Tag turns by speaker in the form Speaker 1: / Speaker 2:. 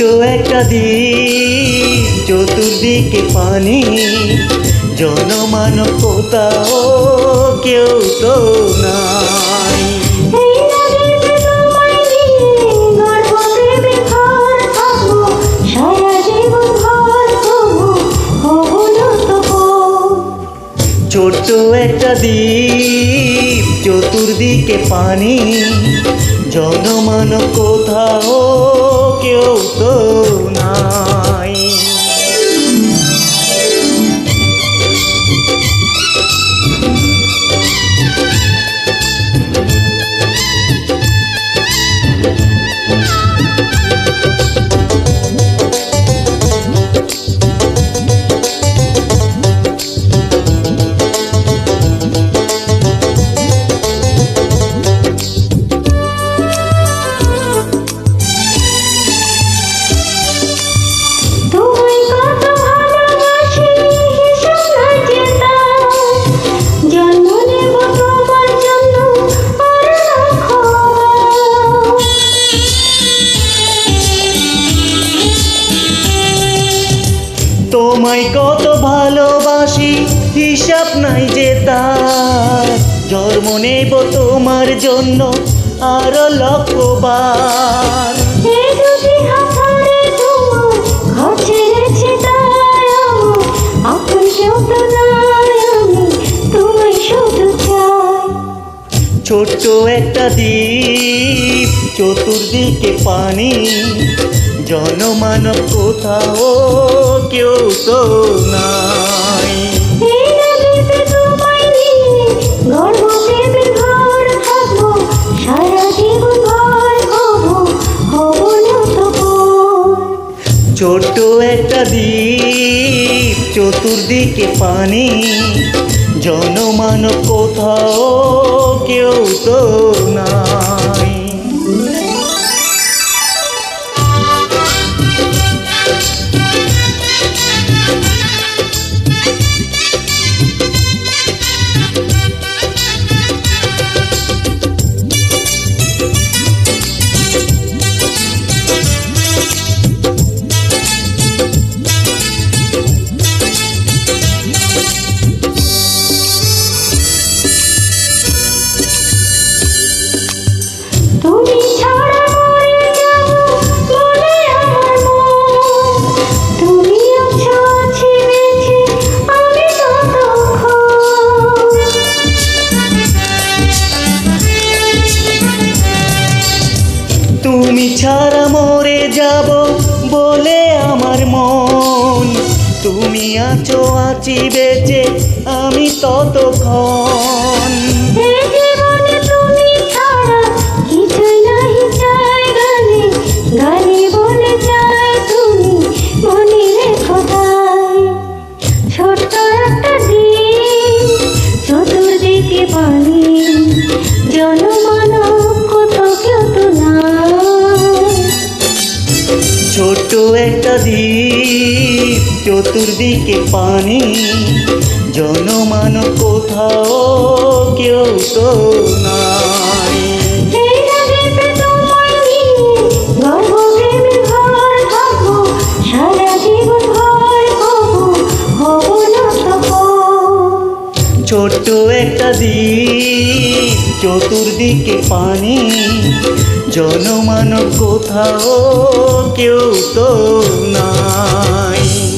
Speaker 1: ছোট্ট একটা দ্বীপ চতুর্দিকে পানি জনমানব কোথাও কেউ তো নাই। ছোট্ট একটা দ্বীপ, চতুর্দিকে পানি, জনমান কোথাও কেউ
Speaker 2: তোমায় কত ভালোবাসি হিসাব নাই
Speaker 1: যে তার। জন্ম নেব তোমার জন্য আরও লক্ষবার ছোট্ট একটা দ্বীপ চতুর্দিকে পানি জনমানব কোথাও কেউ তো নাই। ছোট্ট একটা দ্বীপ, চতুর্দিকে পানি। জনমানব কোথাও কেউ তো নাই।
Speaker 2: ছাড়া মরে যাব বলে আমার মন। তুমি আছো আছি বেঁচে আমি
Speaker 1: ততক্ষণ।
Speaker 2: একটা চতুর্দিকে পানি।
Speaker 1: জনমান কোথাও কেউ তো নাই ছোট্ট একটা দ্বীপ চতুর্দিকে পানি। জনমানব কোথাও কেউ তো নাই।